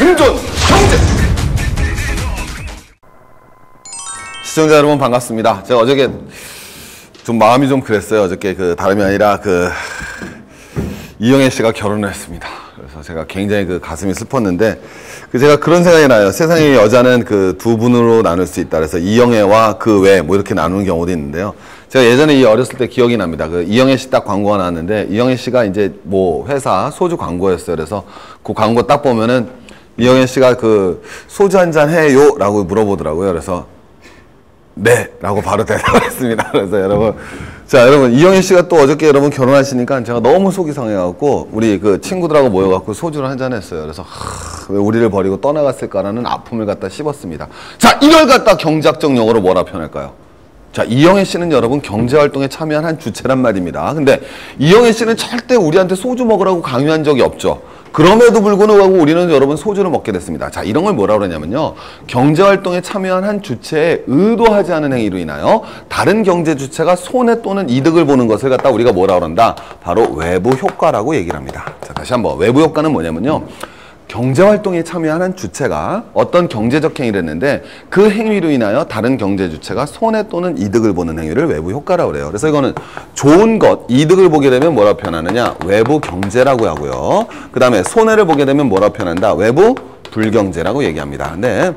금전 경제 시청자 여러분 반갑습니다. 제가 어저께 좀 마음이 좀 그랬어요. 어저께 그 다름이 아니라 그 이영애 씨가 결혼을 했습니다. 그래서 제가 굉장히 그 가슴이 슬펐는데 그 제가 그런 생각이 나요. 세상에 여자는 그 두 분으로 나눌 수 있다. 그래서 이영애와 그 외 뭐 이렇게 나누는 경우도 있는데요. 제가 예전에 이 어렸을 때 기억이 납니다. 그 이영애 씨 딱 광고가 나왔는데 이영애 씨가 이제 뭐 회사 소주 광고였어요. 그래서 그 광고 딱 보면은 이영애 씨가 그 소주 한 잔 해요 라고 물어보더라고요. 그래서 네 라고 바로 대답을 했습니다. 그래서 여러분 자 여러분 이영애 씨가 또 어저께 여러분 결혼하시니까 제가 너무 속이 상해갖고 우리 그 친구들하고 모여갖고 소주를 한 잔 했어요. 그래서 하, 왜 우리를 버리고 떠나갔을까라는 아픔을 갖다 씹었습니다. 자 이걸 갖다 경제학적 용어로 뭐라 표현할까요? 자, 이영애 씨는 여러분 경제활동에 참여한 한 주체란 말입니다. 근데 이영애 씨는 절대 우리한테 소주 먹으라고 강요한 적이 없죠. 그럼에도 불구하고 우리는 여러분 소주를 먹게 됐습니다. 자, 이런 걸 뭐라 그러냐면요. 경제활동에 참여한 한 주체에 의도하지 않은 행위로 인하여 다른 경제 주체가 손해 또는 이득을 보는 것을 갖다 우리가 뭐라 그런다? 바로 외부 효과라고 얘기를 합니다. 자, 다시 한번. 외부 효과는 뭐냐면요. 경제활동에 참여하는 주체가 어떤 경제적 행위를 했는데 그 행위로 인하여 다른 경제 주체가 손해 또는 이득을 보는 행위를 외부 효과라고 그래요. 그래서 이거는 좋은 것, 이득을 보게 되면 뭐라 표현하느냐? 외부 경제라고 하고요. 그 다음에 손해를 보게 되면 뭐라 표현한다? 외부 불경제라고 얘기합니다. 근데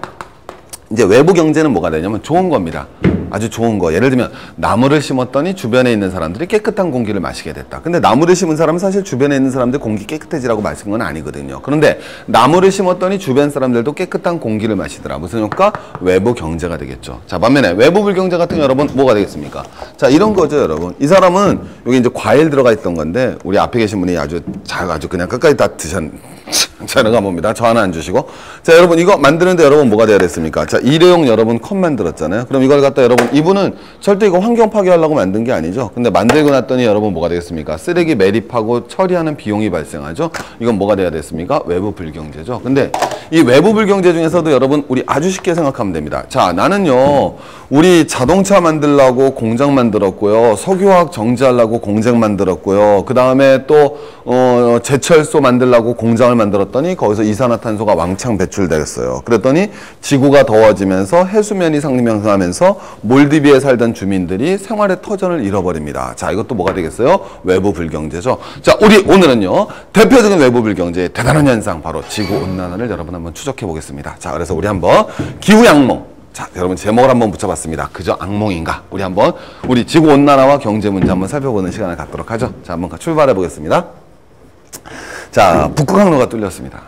이제 외부 경제는 뭐가 되냐면 좋은 겁니다. 아주 좋은 거. 예를 들면 나무를 심었더니 주변에 있는 사람들이 깨끗한 공기를 마시게 됐다. 근데 나무를 심은 사람은 사실 주변에 있는 사람들 공기 깨끗해지라고 마신 건 아니거든요. 그런데 나무를 심었더니 주변 사람들도 깨끗한 공기를 마시더라. 무슨 효과? 외부 경제가 되겠죠. 자, 반면에 외부 불경제 같은 게 여러분 뭐가 되겠습니까? 자, 이런 거죠, 여러분. 이 사람은 여기 이제 과일 들어가 있던 건데 우리 앞에 계신 분이 아주 잘 아주 그냥 끝까지 다 드셨 자료가 뭡니다. 저 하나 안 주시고. 자, 여러분, 이거 만드는데 여러분 뭐가 돼야 됐습니까? 자, 일회용 여러분 컵 만들었잖아요. 그럼 이걸 갖다 여러분, 이분은 절대 이거 환경 파괴하려고 만든 게 아니죠. 근데 만들고 났더니 여러분 뭐가 되겠습니까? 쓰레기 매립하고 처리하는 비용이 발생하죠. 이건 뭐가 돼야 됐습니까? 외부 불경제죠. 근데 이 외부 불경제 중에서도 여러분, 우리 아주 쉽게 생각하면 됩니다. 자, 나는요, 우리 자동차 만들라고 공장 만들었고요. 석유화학 정지하려고 공장 만들었고요. 그 다음에 또, 어, 제철소 만들라고 공장 을 만들었더니 거기서 이산화탄소가 왕창 배출되겠어요. 그랬더니 지구가 더워지면서 해수면이 상승하면서 몰디비에 살던 주민들이 생활의 터전을 잃어버립니다. 자, 이것도 뭐가 되겠어요? 외부 불경제죠. 자, 우리 오늘은요, 대표적인 외부 불경제의 대단한 현상, 바로 지구 온난화를 여러분 한번 추적해 보겠습니다. 자, 그래서 우리 한번 기후 양몽. 자, 여러분 제목을 한번 붙여봤습니다. 그저 악몽인가? 우리 한번 우리 지구 온난화와 경제 문제 한번 살펴보는 시간을 갖도록 하죠. 자, 한번 출발해 보겠습니다. 자, 북극 항로가 뚫렸습니다.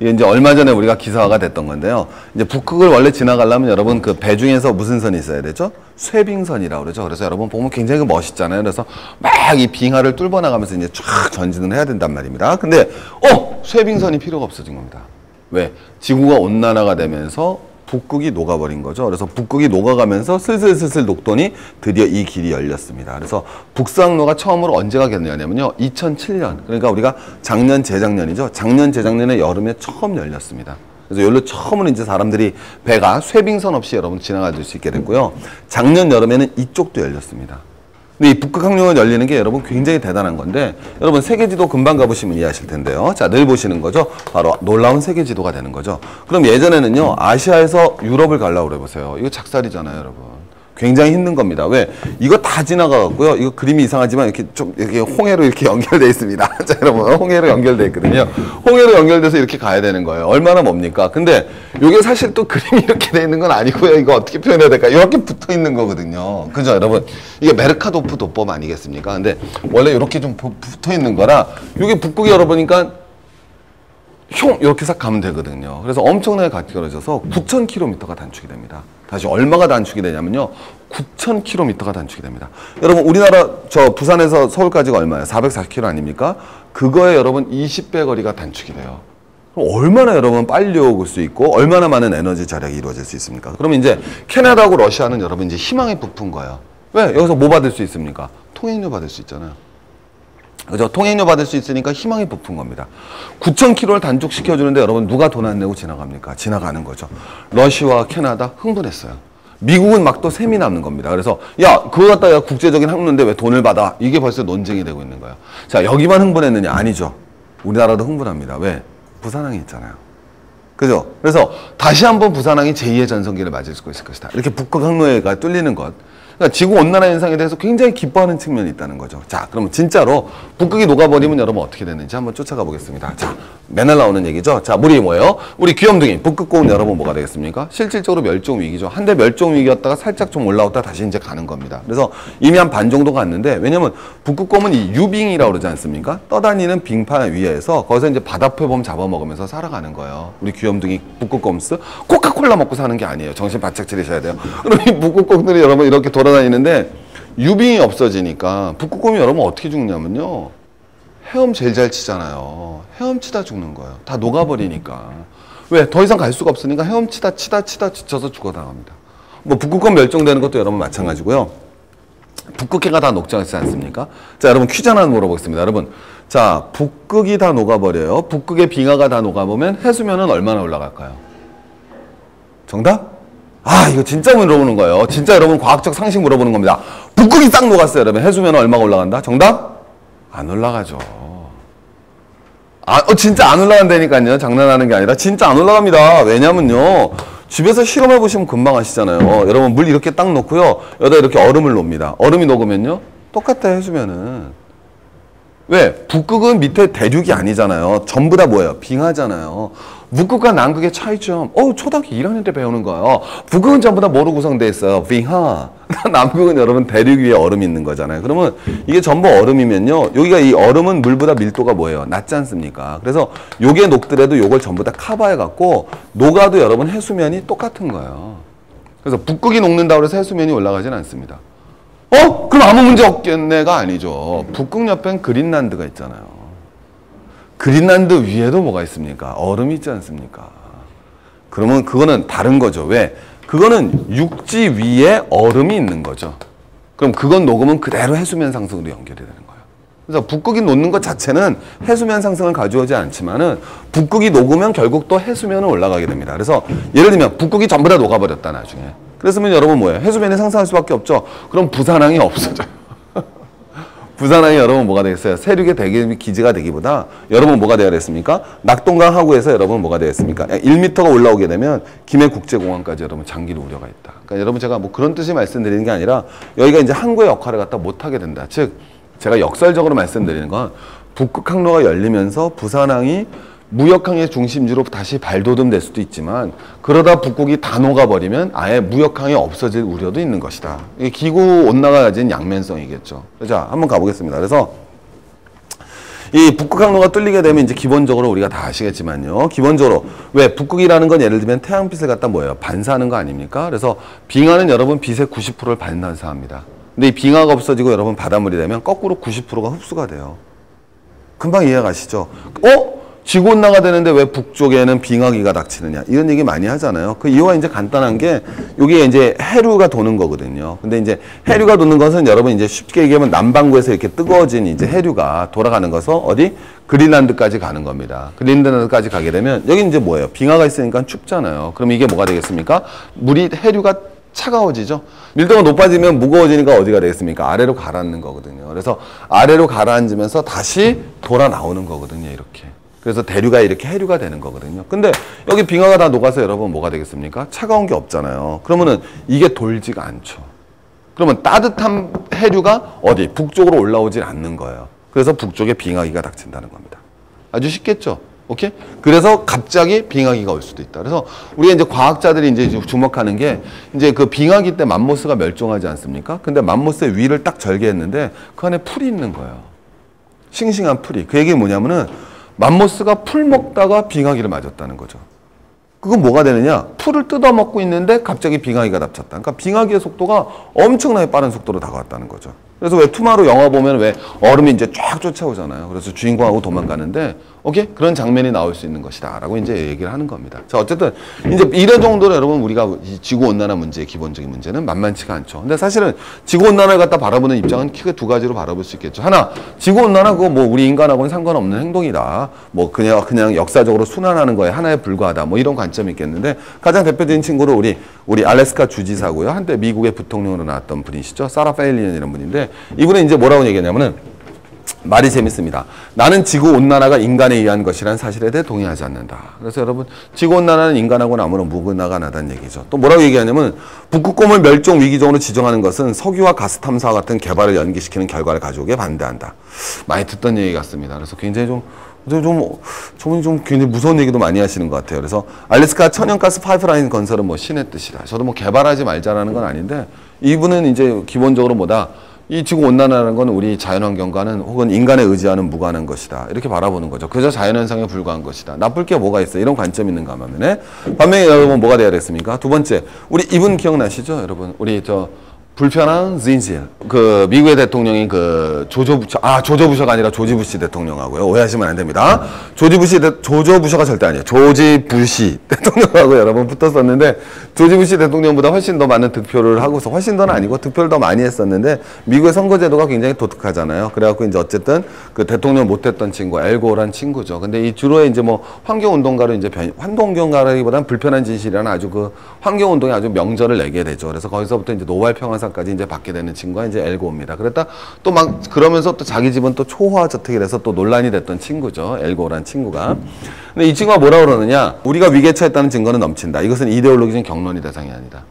이게 이제 얼마 전에 우리가 기사화가 됐던 건데요. 이제 북극을 원래 지나가려면 여러분 그 배 중에서 무슨 선이 있어야 되죠? 쇠빙선이라고 그러죠. 그래서 여러분 보면 굉장히 멋있잖아요. 그래서 막 이 빙하를 뚫어 나가면서 이제 쫙 전진을 해야 된단 말입니다. 근데 어, 쇠빙선이 필요가 없어진 겁니다. 왜? 지구가 온난화가 되면서 북극이 녹아버린 거죠. 그래서 북극이 녹아가면서 슬슬슬슬 녹더니 드디어 이 길이 열렸습니다. 그래서 북상로가 처음으로 언제가 열렸냐면요. 2007년. 그러니까 우리가 작년, 재작년이죠. 작년, 재작년에 여름에 처음 열렸습니다. 그래서 여기로 처음으로 이제 사람들이 배가 쇠빙선 없이 여러분 지나갈 수 있게 됐고요. 작년 여름에는 이쪽도 열렸습니다. 근데 이 북극항로가 열리는 게 여러분 굉장히 대단한 건데 여러분 세계지도 금방 가보시면 이해하실 텐데요. 자, 늘 보시는 거죠. 바로 놀라운 세계지도가 되는 거죠. 그럼 예전에는요. 아시아에서 유럽을 가려고 그래 보세요. 이거 작살이잖아요, 여러분. 굉장히 힘든 겁니다. 왜? 이거 다 지나가갖고요. 이거 그림이 이상하지만 이렇게 좀 이렇게 홍해로 이렇게 연결돼 있습니다. 자, 여러분 홍해로 연결돼 있거든요. 홍해로 연결돼서 이렇게 가야 되는 거예요. 얼마나 뭡니까? 근데 이게 사실 또 그림이 이렇게 돼 있는 건 아니고요. 이거 어떻게 표현해야 될까? 이렇게 붙어 있는 거거든요. 그죠, 여러분? 이게 메르카도프 도법 아니겠습니까? 근데 원래 이렇게 좀 붙어 있는 거라 이게 북극이 열어보니까 흉 이렇게 싹 가면 되거든요. 그래서 엄청나게 가까워져서 9,000km가 단축이 됩니다. 다시 얼마가 단축이 되냐면요. 9,000km가 단축이 됩니다. 여러분 우리나라 저 부산에서 서울까지가 얼마예요? 440km 아닙니까? 그거에 여러분 20배 거리가 단축이 돼요. 얼마나 여러분 빨리 오을 수 있고 얼마나 많은 에너지 절약이 이루어질 수 있습니까? 그러면 이제 캐나다하고 러시아는 여러분 이제 희망이 부푼 거예요. 왜? 여기서 뭐 받을 수 있습니까? 통행료 받을 수 있잖아요. 그죠? 통행료 받을 수 있으니까 희망이 부푼 겁니다. 9,000km를 단축시켜주는데 여러분 누가 돈 안 내고 지나갑니까? 지나가는 거죠. 러시아와 캐나다 흥분했어요. 미국은 막 또 셈이 남는 겁니다. 그래서 야 그거 갖다가 국제적인 항로인데 왜 돈을 받아? 이게 벌써 논쟁이 되고 있는 거예요. 자 여기만 흥분했느냐? 아니죠. 우리나라도 흥분합니다. 왜? 부산항이 있잖아요. 그죠? 그래서 다시 한번 부산항이 제2의 전성기를 맞을 수 있을 것이다. 이렇게 북극 항로회가 뚫리는 것. 그러니까 지구 온난화 현상에 대해서 굉장히 기뻐하는 측면이 있다는 거죠. 자, 그러면 진짜로 북극이 녹아버리면 여러분 어떻게 되는지 한번 쫓아가 보겠습니다. 자, 맨날 나오는 얘기죠. 자, 물이 뭐예요? 우리 귀염둥이 북극곰 여러분 뭐가 되겠습니까? 실질적으로 멸종 위기죠. 한때 멸종 위기였다가 살짝 좀 올라왔다 다시 이제 가는 겁니다. 그래서 이미 한 반 정도 갔는데 왜냐면 북극곰은 이 유빙이라고 그러지 않습니까? 떠다니는 빙판 위에서 거기서 이제 바다표범 잡아먹으면서 살아가는 거예요. 우리 귀염둥이 북극 곰스 코카콜라 먹고 사는 게 아니에요. 정신 바짝 차리셔야 돼요. 그럼 이 북극곰들이 여러분 이렇게 돌 아다니는데 유빙이 없어지니까 북극곰이 여러분 어떻게 죽냐면요. 헤엄 제일 잘 치잖아요. 헤엄치다 죽는 거예요. 다 녹아버리니까. 왜? 더 이상 갈 수가 없으니까 헤엄치다 치다 치다 지쳐서 죽어나갑니다. 뭐 북극곰 멸종되는 것도 여러분 마찬가지고요. 북극해가 다 녹지 않습니까? 자, 여러분 퀴즈 하나 물어보겠습니다. 여러분, 자, 북극이 다 녹아버려요. 북극의 빙하가 다 녹아보면 해수면은 얼마나 올라갈까요? 정답? 아, 이거 진짜 물어보는 거예요. 진짜 여러분 과학적 상식 물어보는 겁니다. 북극이 싹 녹았어요, 여러분. 해수면은 얼마가 올라간다? 정답? 안 올라가죠. 아, 어, 진짜 안 올라간다니까요. 장난하는 게 아니라 진짜 안 올라갑니다. 왜냐면요. 집에서 실험해 보시면 금방 아시잖아요. 어, 여러분 물 이렇게 딱 놓고요. 여기다 이렇게 얼음을 놓습니다. 얼음이 녹으면요. 똑같아 해주면은. 왜? 북극은 밑에 대륙이 아니잖아요. 전부 다 뭐예요? 빙하잖아요. 북극과 남극의 차이점. 어, 초등학교 1학년 때 배우는 거예요. 북극은 전부 다 뭐로 구성되어 있어요? 빙하. 남극은 여러분 대륙 위에 얼음이 있는 거잖아요. 그러면 이게 전부 얼음이면요. 여기가 이 얼음은 물보다 밀도가 뭐예요? 낮지 않습니까? 그래서 요게 녹더라도 요걸 전부 다 커버해 갖고 녹아도 여러분 해수면이 똑같은 거예요. 그래서 북극이 녹는다고 해서 해수면이 올라가진 않습니다. 어? 그럼 아무 문제 없겠네가 아니죠. 북극 옆엔 그린란드가 있잖아요. 그린란드 위에도 뭐가 있습니까? 얼음이 있지 않습니까? 그러면 그거는 다른 거죠. 왜? 그거는 육지 위에 얼음이 있는 거죠. 그럼 그건 녹으면 그대로 해수면 상승으로 연결이 되는 거예요. 그래서 북극이 녹는 것 자체는 해수면 상승을 가져오지 않지만은 북극이 녹으면 결국 또 해수면은 올라가게 됩니다. 그래서 예를 들면 북극이 전부 다 녹아버렸다 나중에. 그랬으면 여러분 뭐예요? 해수면이 상승할 수밖에 없죠. 그럼 부산항이 없어져요. 부산항이 여러분 뭐가 되겠어요? 세륙의 대기 기지가 되기보다 여러분 뭐가 되어야 됐습니까? 낙동강 하구에서 여러분 뭐가 되겠습니까? 1m가 올라오게 되면 김해 국제공항까지 여러분 장기로 우려가 있다. 그러니까 여러분 제가 뭐 그런 뜻이 말씀드리는 게 아니라 여기가 이제 항구의 역할을 갖다 못하게 된다. 즉 제가 역설적으로 말씀드리는 건 북극 항로가 열리면서 부산항이 무역항의 중심지로 다시 발돋움될 수도 있지만 그러다 북극이 다 녹아버리면 아예 무역항이 없어질 우려도 있는 것이다. 이 기후 온난화가 가진 양면성이겠죠. 자, 한번 가보겠습니다. 그래서 이 북극 항로가 뚫리게 되면 이제 기본적으로 우리가 다 아시겠지만요. 기본적으로 왜 북극이라는 건 예를 들면 태양빛을 갖다 뭐예요? 반사하는 거 아닙니까? 그래서 빙하는 여러분 빛의 90%를 반사합니다. 근데 이 빙하가 없어지고 여러분 바닷물이 되면 거꾸로 90%가 흡수가 돼요. 금방 이해가시죠? 어? 지구온난화가 되는데 왜 북쪽에는 빙하기가 닥치느냐 이런 얘기 많이 하잖아요. 그 이유가 이제 간단한 게 여기에 이제 해류가 도는 거거든요. 근데 이제 해류가 도는 것은 여러분 이제 쉽게 얘기하면 남반구에서 이렇게 뜨거워진 이제 해류가 돌아가는 것은 어디 그린란드까지 가는 겁니다. 그린란드까지 가게 되면 여기 이제 뭐예요? 빙하가 있으니까 춥잖아요. 그럼 이게 뭐가 되겠습니까? 물이 해류가 차가워지죠. 밀도가 높아지면 무거워지니까 어디가 되겠습니까? 아래로 가라앉는 거거든요. 그래서 아래로 가라앉으면서 다시 돌아 나오는 거거든요. 이렇게. 그래서 대류가 이렇게 해류가 되는 거거든요. 근데 여기 빙하가 다 녹아서 여러분 뭐가 되겠습니까? 차가운 게 없잖아요. 그러면은 이게 돌지가 않죠. 그러면 따뜻한 해류가 어디 북쪽으로 올라오질 않는 거예요. 그래서 북쪽에 빙하기가 닥친다는 겁니다. 아주 쉽겠죠? 오케이? 그래서 갑자기 빙하기가 올 수도 있다. 그래서 우리가 이제 과학자들이 이제 주목하는 게 이제 그 빙하기 때 맘모스가 멸종하지 않습니까? 근데 맘모스의 위를 딱 절개했는데 그 안에 풀이 있는 거예요. 싱싱한 풀이. 그 얘기 뭐냐면은 맘모스가 풀 먹다가 빙하기를 맞았다는 거죠. 그건 뭐가 되느냐? 풀을 뜯어먹고 있는데 갑자기 빙하기가 납쳤다. 그러니까 빙하기의 속도가 엄청나게 빠른 속도로 다가왔다는 거죠. 그래서 왜 투마로 영화 보면 왜 얼음이 이제 쫙 쫓아오잖아요. 그래서 주인공하고 도망가는데 오케이 그런 장면이 나올 수 있는 것이다 라고 이제 얘기를 하는 겁니다. 자 어쨌든 이제 이런 정도로 여러분 우리가 지구 온난화 문제의 기본적인 문제는 만만치가 않죠. 근데 사실은 지구 온난화를 갖다 바라보는 입장은 크게 두 가지로 바라볼 수 있겠죠. 하나 지구 온난화 그거 뭐 우리 인간하고는 상관없는 행동이다. 뭐 그냥 그냥 역사적으로 순환하는 거에 하나에 불과하다. 뭐 이런 관점이 있겠는데 가장 대표적인 친구로 우리 우리 알래스카 주지사고요. 한때 미국의 부통령으로 나왔던 분이시죠. 사라 페일리언이라는 분인데 이분은 이제 뭐라고 얘기했냐면은 말이 재밌습니다. 나는 지구 온난화가 인간에 의한 것이라는 사실에 대해 동의하지 않는다. 그래서 여러분 지구 온난화는 인간하고는 아무런 무관하가 나다는 얘기죠. 또 뭐라고 얘기하냐면 북극곰을 멸종 위기종으로 지정하는 것은 석유와 가스 탐사와 같은 개발을 연기시키는 결과를 가져오게 반대한다. 많이 듣던 얘기 같습니다. 그래서 굉장히 좀 좀, 저분이 좀 굉장히 무서운 얘기도 많이 하시는 것 같아요. 그래서 알래스카 천연가스 파이프라인 건설은 뭐 신의 뜻이다. 저도 뭐 개발하지 말자라는 건 아닌데 이분은 이제 기본적으로 뭐다. 이 지구 온난화라는 건 우리 자연 환경과는 혹은 인간에 의지하는 무관한 것이다. 이렇게 바라보는 거죠. 그저 자연 현상에 불과한 것이다. 나쁠 게 뭐가 있어? 이런 관점이 있는가 하면 반면에 여러분 뭐가 돼야 됐습니까? 두 번째, 우리 이분 기억나시죠? 여러분, 우리 저 불편한 진실. 그 미국의 대통령이 그 조조 부셔 아 조조 부셔가 아니라 조지 부시 대통령하고요 오해하시면 안 됩니다. 조지 부시 대, 조조 부셔가 절대 아니에요. 조지 부시 대통령하고 여러분 붙었었는데 조지 부시 대통령보다 훨씬 더 많은 득표를 하고서 훨씬 더는 아니고 득표를 더 많이 했었는데 미국의 선거 제도가 굉장히 독특하잖아요. 그래갖고 이제 어쨌든 그 대통령 못했던 친구 엘고란 친구죠. 근데 이 주로 이제 뭐 환경 운동가로 이제 변, 환경 운동가라기보다는 불편한 진실이라는 아주 그 환경 운동에 아주 명절을 내게 되죠. 그래서 거기서부터 이제 노벨 평화 상까지 이제 받게 되는 친구가 이제 엘고입니다. 그랬다 또 막 그러면서 또 자기 집은 또 초호화 저택이라서 또 논란이 됐던 친구죠. 엘고란 친구가. 근데 이 친구가 뭐라 그러느냐? 우리가 위기에 처했다는 증거는 넘친다. 이것은 이데올로기적 경론이 대상이 아니다.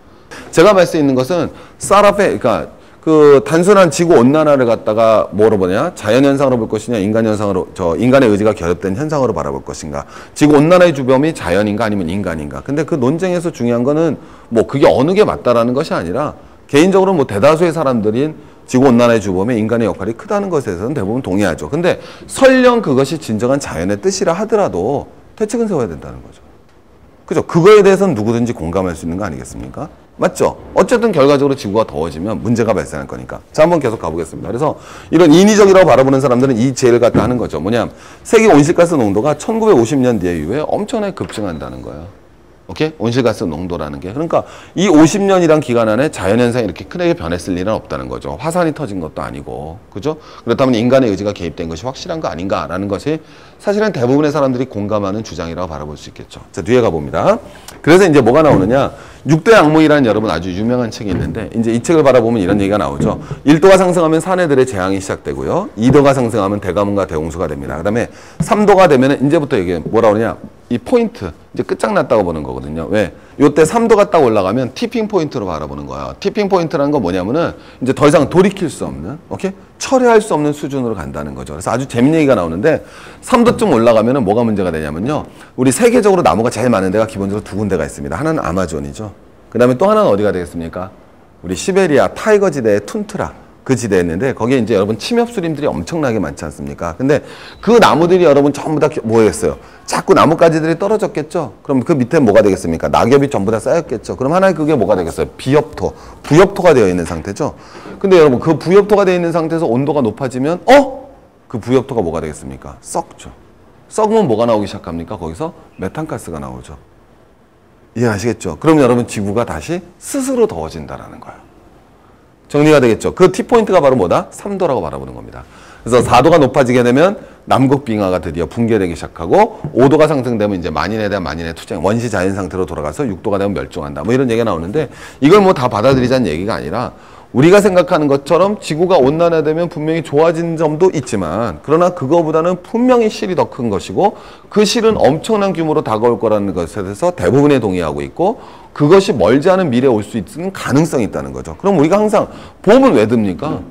제가 말수 있는 것은 사라페 그러니까 그 단순한 지구 온난화를 갖다가 뭐로 보냐 자연 현상으로 볼 것이냐 인간 현상으로 저 인간의 의지가 결합된 현상으로 바라볼 것인가 지구 온난화의 주범이 자연인가 아니면 인간인가 근데 그 논쟁에서 중요한 거는 뭐 그게 어느 게 맞다라는 것이 아니라 개인적으로 뭐 대다수의 사람들인 지구온난화의 주범에 인간의 역할이 크다는 것에서는 대부분 동의하죠. 근데 설령 그것이 진정한 자연의 뜻이라 하더라도 대책은 세워야 된다는 거죠. 그죠? 그거에 대해서는 누구든지 공감할 수 있는 거 아니겠습니까? 맞죠? 어쨌든 결과적으로 지구가 더워지면 문제가 발생할 거니까. 자, 한번 계속 가보겠습니다. 그래서 이런 인위적이라고 바라보는 사람들은 이 제를 갖다 하는 거죠. 뭐냐? 세계 온실가스 농도가 1950년대 이후에 엄청나게 급증한다는 거예요. 오케이? 온실가스 농도라는 게. 그러니까 이 50년이란 기간 안에 자연현상이 이렇게 크게 변했을 일은 없다는 거죠. 화산이 터진 것도 아니고. 그죠? 그렇다면 인간의 의지가 개입된 것이 확실한 거 아닌가라는 것이 사실은 대부분의 사람들이 공감하는 주장이라고 바라볼 수 있겠죠. 자, 뒤에 가봅니다. 그래서 이제 뭐가 나오느냐. 육대 악몽이라는 여러분 아주 유명한 책이 있는데 이제 이 책을 바라보면 이런 얘기가 나오죠. 1도가 상승하면 사내들의 재앙이 시작되고요. 2도가 상승하면 대가문과 대홍수가 됩니다. 그 다음에 3도가 되면 이제부터 이게 뭐라 그러냐. 이 포인트 이제 끝장났다고 보는 거거든요. 왜? 요때 3도가 딱 올라가면 티핑 포인트로 바라보는 거예요. 티핑 포인트라는 건 뭐냐면은 이제 더 이상 돌이킬 수 없는, 오케이? 철회할 수 없는 수준으로 간다는 거죠. 그래서 아주 재밌는 얘기가 나오는데 3도쯤 올라가면은 뭐가 문제가 되냐면요. 우리 세계적으로 나무가 제일 많은 데가 기본적으로 두 군데가 있습니다. 하나는 아마존이죠. 그 다음에 또 하나는 어디가 되겠습니까? 우리 시베리아 타이거 지대의 툰트라. 그 지대였는데 거기에 이제 여러분 침엽수림들이 엄청나게 많지 않습니까? 근데 그 나무들이 여러분 전부 다 뭐였어요? 자꾸 나뭇가지들이 떨어졌겠죠? 그럼 그 밑에 뭐가 되겠습니까? 낙엽이 전부 다 쌓였겠죠? 그럼 하나의 그게 뭐가 되겠어요? 비엽토, 부엽토가 되어 있는 상태죠? 근데 여러분 그 부엽토가 되어 있는 상태에서 온도가 높아지면 어? 그 부엽토가 뭐가 되겠습니까? 썩죠. 썩으면 뭐가 나오기 시작합니까? 거기서 메탄가스가 나오죠. 이해하시겠죠? 그럼 여러분 지구가 다시 스스로 더워진다라는 거예요. 정리가 되겠죠. 그 T포인트가 바로 뭐다? 3도라고 바라보는 겁니다. 그래서 4도가 높아지게 되면 남극 빙하가 드디어 붕괴되기 시작하고 5도가 상승되면 이제 만인에 대한 만인의 투쟁, 원시 자연 상태로 돌아가서 6도가 되면 멸종한다. 뭐 이런 얘기가 나오는데 이걸 뭐 다 받아들이자는 얘기가 아니라 우리가 생각하는 것처럼 지구가 온난화되면 분명히 좋아진 점도 있지만 그러나 그거보다는 분명히 실이 더 큰 것이고 그 실은 엄청난 규모로 다가올 거라는 것에 대해서 대부분에 동의하고 있고 그것이 멀지 않은 미래에 올 수 있는 가능성이 있다는 거죠. 그럼 우리가 항상 보험은 왜 듭니까?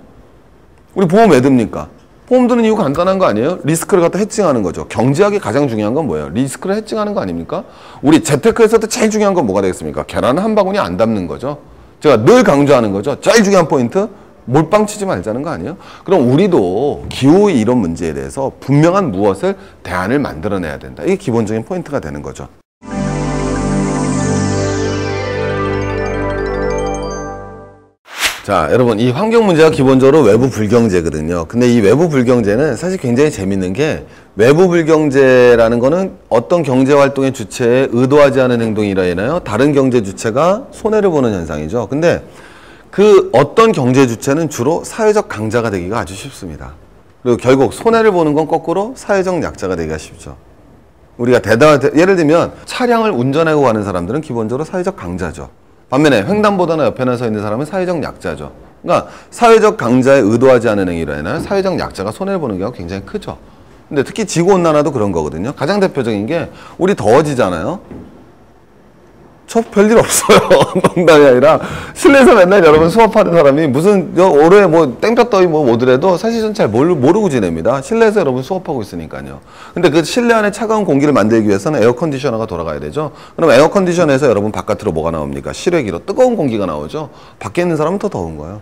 우리 보험 왜 듭니까? 보험 드는 이유 간단한 거 아니에요? 리스크를 갖다 해칭하는 거죠. 경제학이 가장 중요한 건 뭐예요? 리스크를 해칭하는 거 아닙니까? 우리 재테크에서도 제일 중요한 건 뭐가 되겠습니까? 계란 한 바구니 안 담는 거죠. 제가 늘 강조하는 거죠. 제일 중요한 포인트 몰빵 치지 말자는 거 아니에요? 그럼 우리도 기후 이런 문제에 대해서 분명한 무엇을 대안을 만들어내야 된다. 이게 기본적인 포인트가 되는 거죠. 자, 여러분, 이 환경 문제가 기본적으로 외부 불경제거든요. 근데 이 외부 불경제는 사실 굉장히 재밌는 게 외부 불경제라는 거는 어떤 경제 활동의 주체에 의도하지 않은 행동이라 해나요? 다른 경제 주체가 손해를 보는 현상이죠. 근데 그 어떤 경제 주체는 주로 사회적 강자가 되기가 아주 쉽습니다. 그리고 결국 손해를 보는 건 거꾸로 사회적 약자가 되기가 쉽죠. 우리가 대단 예를 들면 차량을 운전하고 가는 사람들은 기본적으로 사회적 강자죠. 반면에 횡단보도나 옆에나 서 있는 사람은 사회적 약자죠. 그러니까 사회적 강자의 의도하지 않은 행위로 인하여 사회적 약자가 손해를 보는 경우가 굉장히 크죠. 근데 특히 지구온난화도 그런 거거든요. 가장 대표적인 게 우리 더워지잖아요. 저 별일 없어요. 농담이 아니라 실내에서 맨날 여러분 수업하는 사람이 무슨 저 올해 뭐 땡볕더위 뭐 오더라도 사실 전 잘 모르고 지냅니다. 실내에서 여러분 수업하고 있으니까요. 근데 그 실내 안에 차가운 공기를 만들기 위해서는 에어컨디셔너가 돌아가야 되죠. 그럼 에어컨디셔너에서 여러분 바깥으로 뭐가 나옵니까? 실외기로 뜨거운 공기가 나오죠. 밖에 있는 사람은 더 더운 거예요.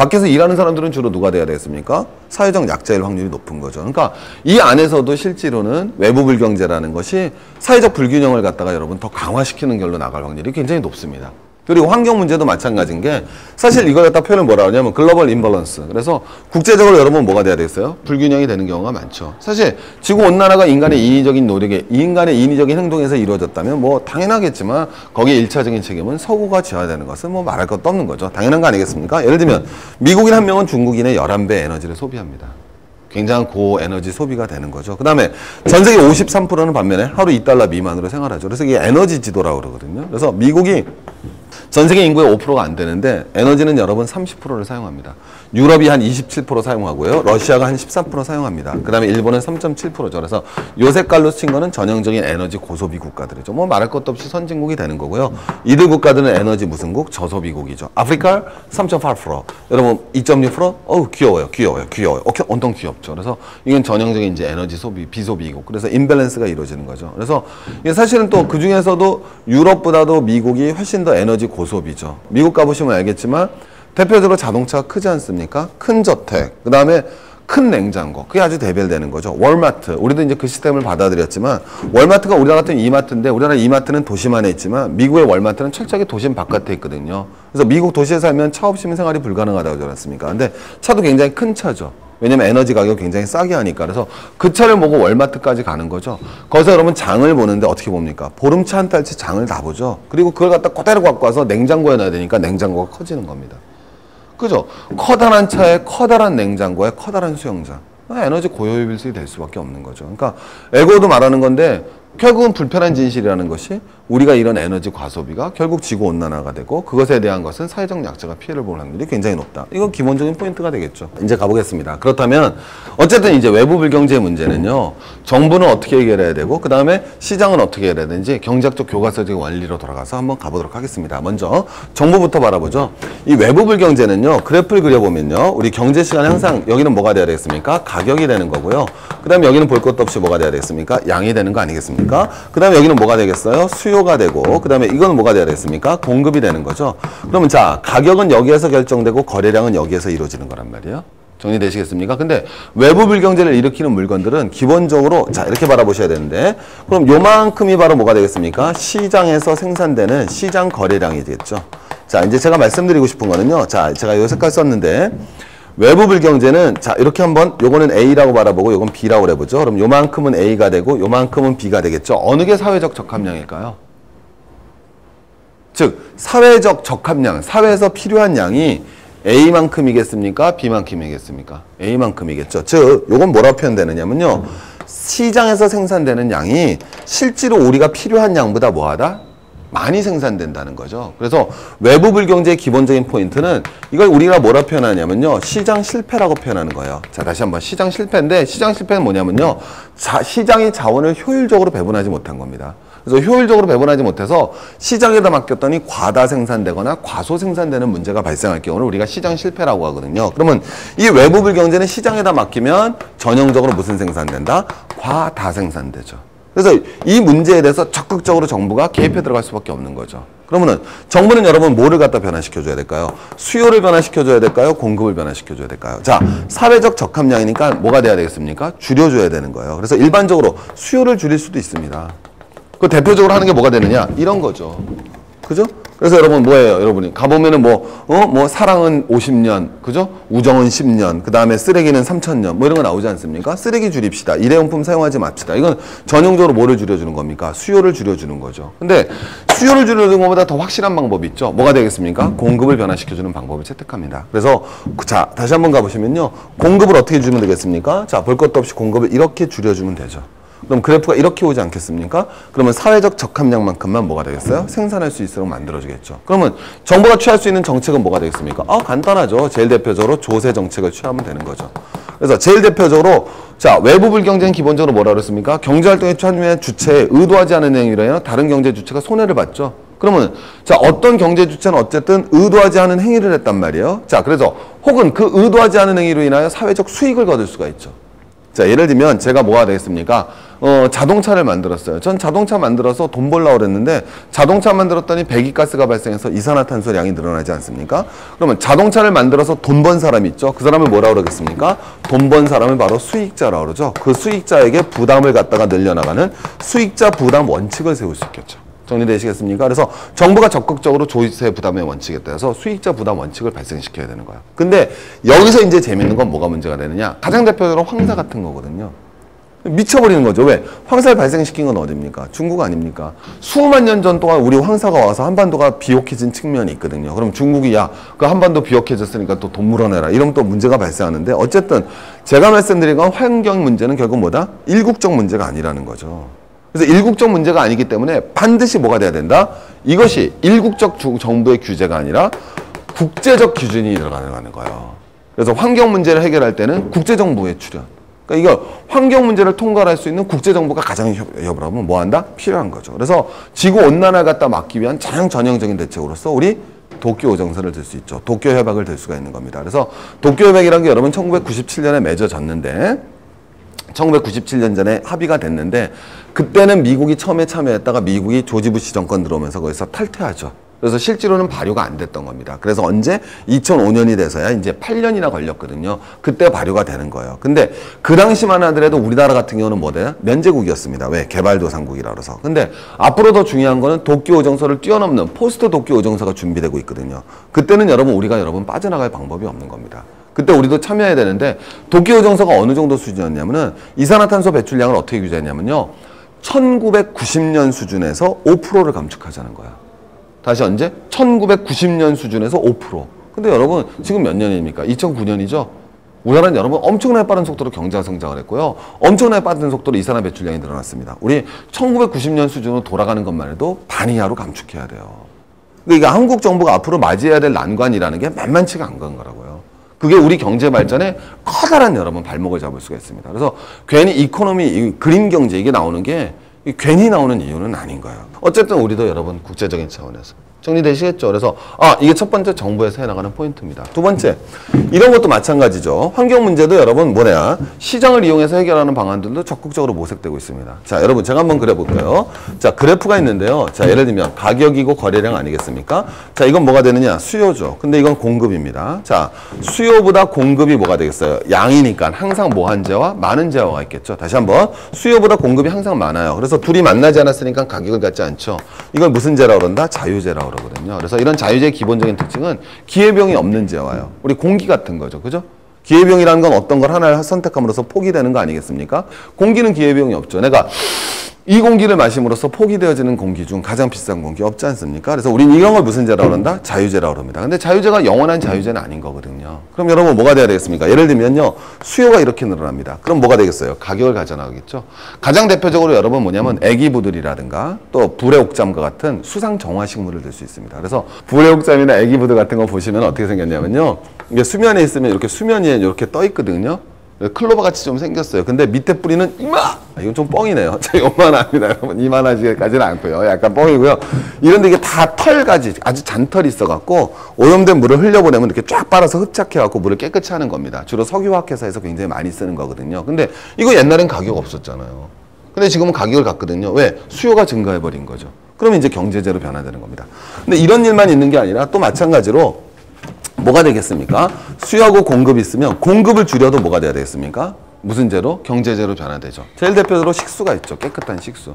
밖에서 일하는 사람들은 주로 누가 돼야 되겠습니까? 사회적 약자일 확률이 높은 거죠. 그러니까 이 안에서도 실제로는 외부 불경제라는 것이 사회적 불균형을 갖다가 여러분 더 강화시키는 결로 나갈 확률이 굉장히 높습니다. 그리고 환경 문제도 마찬가지인 게 사실 이걸 갖다 표현을 뭐라 하냐면 글로벌 임벌런스. 그래서 국제적으로 여러분 뭐가 돼야 되겠어요? 불균형이 되는 경우가 많죠. 사실 지구 온난화가 인간의 인위적인 노력에 인간의 인위적인 행동에서 이루어졌다면 뭐 당연하겠지만 거기에 일차적인 책임은 서구가 져야 되는 것은 뭐 말할 것도 없는 거죠. 당연한 거 아니겠습니까? 예를 들면 미국인 한 명은 중국인의 11배 에너지를 소비합니다. 굉장한 고에너지 소비가 되는 거죠. 그 다음에 전 세계 53%는 반면에 하루 2달러 미만으로 생활하죠. 그래서 이게 에너지 지도라고 그러거든요. 그래서 미국이 전 세계 인구의 5%가 안 되는데 에너지는 여러분 30%를 사용합니다. 유럽이 한 27% 사용하고요. 러시아가 한 13% 사용합니다. 그 다음에 일본은 3.7%죠. 그래서 요 색깔로 친 거는 전형적인 에너지 고소비 국가들이죠. 뭐 말할 것도 없이 선진국이 되는 거고요. 이들 국가들은 에너지 무슨국? 저소비국이죠. 아프리카 3.8%. 여러분 2.6%? 어우 귀여워요. 귀여워요. 귀여워요. 어, 엄청 귀엽죠. 그래서 이건 전형적인 이제 에너지 소비, 비소비국. 그래서 임밸런스가 이루어지는 거죠. 그래서 사실은 또 그 중에서도 유럽보다도 미국이 훨씬 더 에너지 고 소비죠. 미국 가보시면 알겠지만 대표적으로 자동차가 크지 않습니까? 큰 저택, 그 다음에 큰 냉장고. 그게 아주 대별되는 거죠. 월마트. 우리도 이제 그 시스템을 받아들였지만, 월마트가 우리나라 같은 이마트인데, 우리나라 이마트는 도심 안에 있지만, 미국의 월마트는 철저하게 도심 바깥에 있거든요. 그래서 미국 도시에 살면 차 없이는 생활이 불가능하다고 하지 않습니까? 근데 차도 굉장히 큰 차죠. 왜냐면 에너지 가격이 굉장히 싸게 하니까. 그래서 그 차를 보고 월마트까지 가는 거죠. 거기서 여러분 장을 보는데 어떻게 봅니까? 보름차 한 달치 장을 다 보죠. 그리고 그걸 갖다 그대로 갖고 와서 냉장고에 넣어야 되니까 냉장고가 커지는 겁니다. 그죠? 커다란 차에 커다란 냉장고에 커다란 수영장. 에너지 고효율이 될 수밖에 없는 거죠. 그러니까 에고도 말하는 건데 결국은 불편한 진실이라는 것이 우리가 이런 에너지 과소비가 결국 지구 온난화가 되고 그것에 대한 것은 사회적 약자가 피해를 볼 확률이 굉장히 높다. 이건 기본적인 포인트가 되겠죠. 이제 가보겠습니다. 그렇다면 어쨌든 이제 외부 불경제 문제는요. 정부는 어떻게 해결해야 되고 그 다음에 시장은 어떻게 해야 되는지 경제학적 교과서적 원리로 돌아가서 한번 가보도록 하겠습니다. 먼저 정부부터 바라보죠. 이 외부 불경제는요. 그래프를 그려보면요. 우리 경제 시간에 항상 여기는 뭐가 돼야 되겠습니까? 가격이 되는 거고요. 그 다음에 여기는 볼 것도 없이 뭐가 돼야 되겠습니까? 양이 되는 거 아니겠습니까? 그 다음에 여기는 뭐가 되겠어요? 수요 수요가 되고 그다음에 이건 뭐가 돼야 되겠습니까? 공급이 되는 거죠. 그러면 자 가격은 여기에서 결정되고 거래량은 여기에서 이루어지는 거란 말이에요. 정리되시겠습니까? 근데 외부 불경제를 일으키는 물건들은 기본적으로 자 이렇게 바라보셔야 되는데 그럼 요만큼이 바로 뭐가 되겠습니까? 시장에서 생산되는 시장 거래량이 되겠죠. 자 이제 제가 말씀드리고 싶은 거는요. 자 제가 요 색깔 썼는데 외부 불경제는 자 이렇게 한번 요거는 A라고 바라보고 요건 B라고 해보죠. 그럼 요만큼은 A가 되고 요만큼은 B가 되겠죠. 어느 게 사회적 적합량일까요? 즉 사회적 적합량, 사회에서 필요한 양이 A만큼이겠습니까? B만큼이겠습니까? A만큼이겠죠. 즉 요건 뭐라고 표현되느냐면요. 시장에서 생산되는 양이 실제로 우리가 필요한 양보다 뭐하다? 많이 생산된다는 거죠. 그래서 외부 불경제의 기본적인 포인트는 이걸 우리가 뭐라 표현하냐면요. 시장 실패라고 표현하는 거예요. 자, 다시 한번 시장 실패인데 시장 실패는 뭐냐면요. 자, 시장이 자원을 효율적으로 배분하지 못한 겁니다. 그래서 효율적으로 배분하지 못해서 시장에다 맡겼더니 과다 생산되거나 과소 생산되는 문제가 발생할 경우를 우리가 시장 실패라고 하거든요. 그러면 이 외부 불경제는 시장에다 맡기면 전형적으로 무슨 생산된다? 과다 생산되죠. 그래서 이 문제에 대해서 적극적으로 정부가 개입해 들어갈 수밖에 없는 거죠. 그러면은 정부는 여러분 뭐를 갖다 변화시켜 줘야 될까요? 수요를 변화시켜 줘야 될까요? 공급을 변화시켜 줘야 될까요? 자, 사회적 적합량이니까 뭐가 돼야 되겠습니까? 줄여 줘야 되는 거예요. 그래서 일반적으로 수요를 줄일 수도 있습니다. 그 대표적으로 하는 게 뭐가 되느냐? 이런 거죠. 그죠? 그래서 여러분 뭐예요? 여러분이 가보면은 뭐, 어? 뭐 사랑은 50년, 그죠? 우정은 10년, 그 다음에 쓰레기는 3천년, 뭐 이런 거 나오지 않습니까? 쓰레기 줄입시다. 일회용품 사용하지 맙시다. 이건 전형적으로 뭐를 줄여주는 겁니까? 수요를 줄여주는 거죠. 근데 수요를 줄여주는 것보다 더 확실한 방법이 있죠. 뭐가 되겠습니까? 공급을 변화시켜주는 방법을 채택합니다. 그래서 자, 다시 한번 가보시면요. 공급을 어떻게 주면 되겠습니까? 자, 볼 것도 없이 공급을 이렇게 줄여주면 되죠. 그럼 그래프가 이렇게 오지 않겠습니까? 그러면 사회적 적합량만큼만 뭐가 되겠어요? 생산할 수 있도록 만들어주겠죠. 그러면 정부가 취할 수 있는 정책은 뭐가 되겠습니까? 아 간단하죠. 제일 대표적으로 조세 정책을 취하면 되는 거죠. 그래서 제일 대표적으로 자 외부 불경제는 기본적으로 뭐라 그랬습니까? 경제활동에 참여한 주체에 의도하지 않은 행위로 인해 다른 경제 주체가 손해를 봤죠. 그러면 자 어떤 경제 주체는 어쨌든 의도하지 않은 행위를 했단 말이에요. 자 그래서 혹은 그 의도하지 않은 행위로 인하여 사회적 수익을 거둘 수가 있죠. 자 예를 들면 제가 뭐가 되겠습니까? 어, 자동차를 만들었어요. 전 자동차 만들어서 돈 벌려고 그랬는데 자동차 만들었더니 배기가스가 발생해서 이산화탄소량이 늘어나지 않습니까? 그러면 자동차를 만들어서 돈 번 사람 있죠? 그 사람을 뭐라 그러겠습니까? 돈 번 사람을 바로 수익자라고 그러죠. 그 수익자에게 부담을 갖다가 늘려나가는 수익자 부담 원칙을 세울 수 있겠죠. 정리되시겠습니까? 그래서 정부가 적극적으로 조세 부담의 원칙에 따라서 수익자 부담 원칙을 발생시켜야 되는 거야. 근데 여기서 이제 재밌는 건 뭐가 문제가 되느냐? 가장 대표적으로 황사 같은 거거든요. 미쳐버리는 거죠. 왜? 황사를 발생시킨 건 어딥니까? 중국 아닙니까? 수만 년 전 동안 우리 황사가 와서 한반도가 비옥해진 측면이 있거든요. 그럼 중국이 야, 그 한반도 비옥해졌으니까 또 돈 물어내라. 이러면 또 문제가 발생하는데 어쨌든 제가 말씀드린 건 환경 문제는 결국 뭐다? 일국적 문제가 아니라는 거죠. 그래서 일국적 문제가 아니기 때문에 반드시 뭐가 돼야 된다? 이것이 일국적 정부의 규제가 아니라 국제적 기준이 들어가는 거예요. 그래서 환경 문제를 해결할 때는 국제정부의 출연. 그러니까 이거 환경 문제를 통과할 수 있는 국제정부가 가장 협업을 하면 뭐 한다? 필요한 거죠. 그래서 지구 온난화를 갖다 막기 위한 가장 전형적인 대책으로서 우리 도쿄 오정서를 들수 있죠. 도쿄 협약을 들 수가 있는 겁니다. 그래서 도쿄 협약이라는 게 여러분 1997년에 맺어졌는데 1997년 전에 합의가 됐는데 그때는 미국이 처음에 참여했다가 미국이 조지 부시 정권 들어오면서 거기서 탈퇴하죠. 그래서 실제로는 발효가 안 됐던 겁니다. 그래서 언제 2005년이 돼서야 이제 8년이나 걸렸거든요. 그때 발효가 되는 거예요. 근데 그 당시만 하더라도 우리나라 같은 경우는 뭐돼요? 면제국이었습니다. 왜? 개발도상국이라 그래서. 근데 앞으로 더 중요한 거는 도쿄 오정서를 뛰어넘는 포스트 도쿄 오정서가 준비되고 있거든요. 그때는 여러분 우리가 여러분 빠져나갈 방법이 없는 겁니다. 그때 우리도 참여해야 되는데 도쿄 오정서가 어느 정도 수준이었냐면은 이산화탄소 배출량을 어떻게 규제했냐면요. 1990년 수준에서 5%를 감축하자는 거야. 다시 언제? 1990년 수준에서 5%. 근데 여러분 지금 몇 년입니까? 2009년이죠? 우리나라는 여러분 엄청나게 빠른 속도로 경제 성장을 했고요. 엄청나게 빠른 속도로 이산화 배출량이 늘어났습니다. 우리 1990년 수준으로 돌아가는 것만 해도 반 이하로 감축해야 돼요. 그러니까 한국 정부가 앞으로 맞이해야 될 난관이라는 게 만만치가 않은 거라고요. 그게 우리 경제 발전에 커다란 여러분 발목을 잡을 수가 있습니다. 그래서 괜히 이코노미, 그린 경제 이게 나오는 게 괜히 나오는 이유는 아닌 거예요. 어쨌든 우리도 여러분 국제적인 차원에서 정리되시겠죠? 그래서 아 이게 첫 번째 정부에서 해나가는 포인트입니다. 두 번째 이런 것도 마찬가지죠. 환경 문제도 여러분 뭐냐 시장을 이용해서 해결하는 방안들도 적극적으로 모색되고 있습니다. 자 여러분 제가 한번 그려볼까요? 자 그래프가 있는데요. 자 예를 들면 가격이고 거래량 아니겠습니까? 자 이건 뭐가 되느냐 수요죠. 근데 이건 공급입니다. 자 수요보다 공급이 뭐가 되겠어요? 양이니까 항상 무한재와 많은 재화가 있겠죠. 다시 한번 수요보다 공급이 항상 많아요. 그래서 둘이 만나지 않았으니까 가격을 갖지 않죠. 이걸 무슨 재라고 그런다? 자유재라고 그러거든요. 그래서 이런 자유제의 기본적인 특징은 기회병이 없는 제와요. 우리 공기 같은 거죠. 그죠? 기회병이라는 건 어떤 걸 하나를 선택함으로써 포기되는 거 아니겠습니까? 공기는 기회병이 없죠. 내가 이 공기를 마심으로써 포기되어지는 공기 중 가장 비싼 공기 없지 않습니까? 그래서 우린 이런 걸 무슨 제라고 그런다? 자유제라고 그럽니다. 근데 자유제가 영원한 자유제는 아닌 거거든요. 그럼 여러분 뭐가 돼야 되겠습니까? 예를 들면요. 수요가 이렇게 늘어납니다. 그럼 뭐가 되겠어요? 가격을 가져나가겠죠. 가장 대표적으로 여러분 뭐냐면 애기부들이라든가 또 불의옥잠과 같은 수상 정화식물을 들 수 있습니다. 그래서 불의옥잠이나 애기부들 같은 거 보시면 어떻게 생겼냐면요. 이게 수면에 있으면 이렇게 수면 위에 이렇게 떠 있거든요. 클로버 같이 좀 생겼어요. 근데 밑에 뿌리는 이마! 아, 이건 좀 뻥이네요. 제가 요만합니다, 여러분. 이만하지까지는 않고요. 약간 뻥이고요. 이런데 이게 다 털가지, 아주 잔털이 있어갖고 오염된 물을 흘려보내면 이렇게 쫙 빨아서 흡착해갖고 물을 깨끗이 하는 겁니다. 주로 석유화학 회사에서 굉장히 많이 쓰는 거거든요. 근데 이거 옛날엔 가격 없었잖아요. 근데 지금은 가격을 갖거든요. 왜? 수요가 증가해버린 거죠. 그러면 이제 경제제로 변화되는 겁니다. 근데 이런 일만 있는 게 아니라 또 마찬가지로 뭐가 되겠습니까? 수요하고 공급이 있으면 공급을 줄여도 뭐가 돼야 되겠습니까? 무슨 제로? 경제제로 변화되죠. 제일 대표적으로 식수가 있죠. 깨끗한 식수.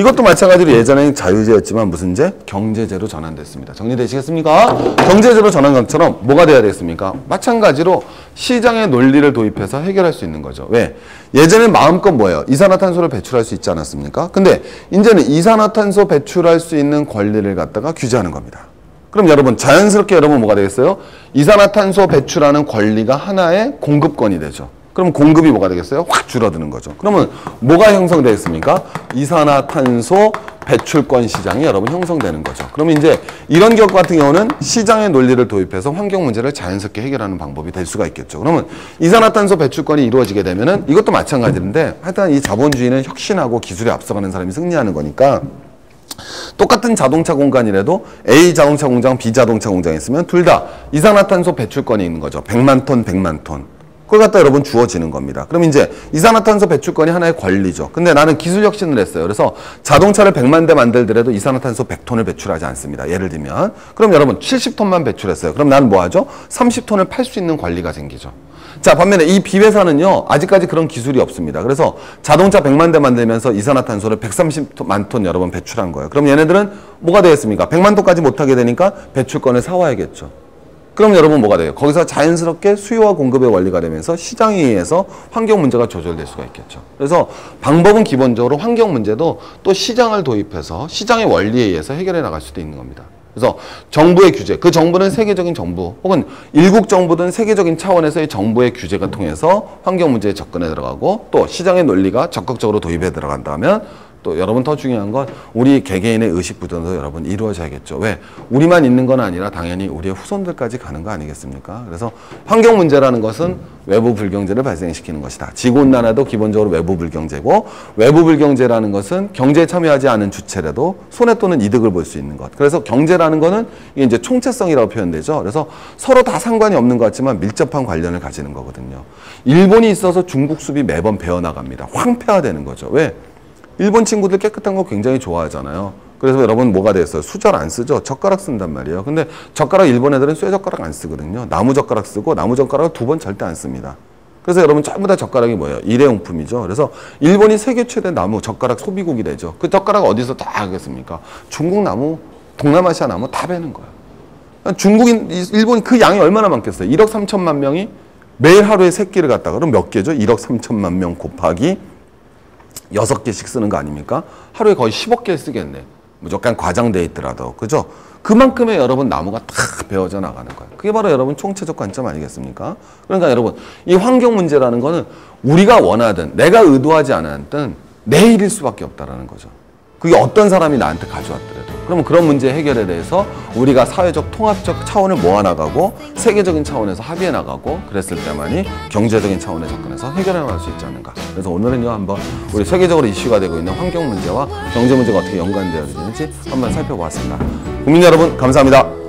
이것도 마찬가지로 예전에는 자유제였지만 무슨 제? 경제제로 전환됐습니다. 정리되시겠습니까? 경제제로 전환한 것처럼 뭐가 돼야 되겠습니까? 마찬가지로 시장의 논리를 도입해서 해결할 수 있는 거죠. 왜? 예전엔 마음껏 뭐예요? 이산화탄소를 배출할 수 있지 않았습니까? 근데 이제는 이산화탄소 배출할 수 있는 권리를 갖다가 규제하는 겁니다. 그럼 여러분 자연스럽게 여러분 뭐가 되겠어요? 이산화탄소 배출하는 권리가 하나의 공급권이 되죠. 그럼 공급이 뭐가 되겠어요? 확 줄어드는 거죠. 그러면 뭐가 형성되겠습니까? 이산화탄소 배출권 시장이 여러분 형성되는 거죠. 그러면 이제 이런 경우 같은 경우는 시장의 논리를 도입해서 환경 문제를 자연스럽게 해결하는 방법이 될 수가 있겠죠. 그러면 이산화탄소 배출권이 이루어지게 되면은 이것도 마찬가지인데 하여튼 이 자본주의는 혁신하고 기술에 앞서가는 사람이 승리하는 거니까 똑같은 자동차 공간이라도 A 자동차 공장, B 자동차 공장이 있으면 둘 다 이산화탄소 배출권이 있는 거죠. 100만 톤, 100만 톤. 그걸 갖다 여러분 주어지는 겁니다. 그럼 이제 이산화탄소 배출권이 하나의 권리죠. 근데 나는 기술 혁신을 했어요. 그래서 자동차를 100만 대 만들더라도 이산화탄소 100톤을 배출하지 않습니다. 예를 들면. 그럼 여러분 70톤만 배출했어요. 그럼 나는 뭐 하죠? 30톤을 팔 수 있는 권리가 생기죠. 자, 반면에 이 비회사는요, 아직까지 그런 기술이 없습니다. 그래서 자동차 100만 대 만들면서 이산화탄소를 130만 톤 여러 번 배출한 거예요. 그럼 얘네들은 뭐가 되겠습니까? 100만 톤까지 못하게 되니까 배출권을 사와야겠죠. 그럼 여러분 뭐가 돼요? 거기서 자연스럽게 수요와 공급의 원리가 되면서 시장에 의해서 환경 문제가 조절될 수가 있겠죠. 그래서 방법은 기본적으로 환경 문제도 또 시장을 도입해서 시장의 원리에 의해서 해결해 나갈 수도 있는 겁니다. 그래서 정부의 규제, 그 정부는 세계적인 정부 혹은 일국 정부든 세계적인 차원에서의 정부의 규제가 통해서 환경 문제에 접근해 들어가고 또 시장의 논리가 적극적으로 도입해 들어간다면 또 여러분 더 중요한 건 우리 개개인의 의식 부전도 여러분 이루어져야겠죠. 왜? 우리만 있는 건 아니라 당연히 우리의 후손들까지 가는 거 아니겠습니까? 그래서 환경 문제라는 것은 외부 불경제를 발생시키는 것이다. 지구온난화도 기본적으로 외부 불경제고 외부 불경제라는 것은 경제에 참여하지 않은 주체라도 손해 또는 이득을 볼 수 있는 것. 그래서 경제라는 거는 이게 이제 총체성이라고 표현되죠. 그래서 서로 다 상관이 없는 것 같지만 밀접한 관련을 가지는 거거든요. 일본이 있어서 중국 숲이 매번 배어나갑니다. 황폐화되는 거죠. 왜? 일본 친구들 깨끗한 거 굉장히 좋아하잖아요. 그래서 여러분 뭐가 됐어요? 수저 안 쓰죠? 젓가락 쓴단 말이에요. 근데 젓가락 일본 애들은 쇠 젓가락 안 쓰거든요. 나무 젓가락 쓰고 나무 젓가락을 두 번 절대 안 씁니다. 그래서 여러분 전부 다 젓가락이 뭐예요? 일회용품이죠. 그래서 일본이 세계 최대 나무 젓가락 소비국이 되죠. 그 젓가락 어디서 다 하겠습니까? 중국 나무, 동남아시아 나무 다 베는 거예요. 중국인, 일본이 그 양이 얼마나 많겠어요? 1억 3천만 명이 매일 하루에 세 끼를 갖다가 그럼 몇 개죠? 1억 3천만 명 곱하기 여섯 개씩 쓰는 거 아닙니까? 하루에 거의 10억 개 쓰겠네. 무조건 과장돼 있더라도. 그죠? 그만큼의 여러분 나무가 탁 베어져 나가는 거예요. 그게 바로 여러분 총체적 관점 아니겠습니까? 그러니까 여러분, 이 환경 문제라는 거는 우리가 원하든 내가 의도하지 않았든 내 일일 수밖에 없다라는 거죠. 그게 어떤 사람이 나한테 가져왔더라도. 그러면 그런 문제 해결에 대해서 우리가 사회적 통합적 차원을 모아나가고 세계적인 차원에서 합의해 나가고 그랬을 때만이 경제적인 차원에 접근해서 해결해 나갈 수 있지 않는가. 그래서 오늘은요 한번 우리 세계적으로 이슈가 되고 있는 환경 문제와 경제 문제가 어떻게 연관되어 있는지 한번 살펴보았습니다. 국민 여러분 감사합니다.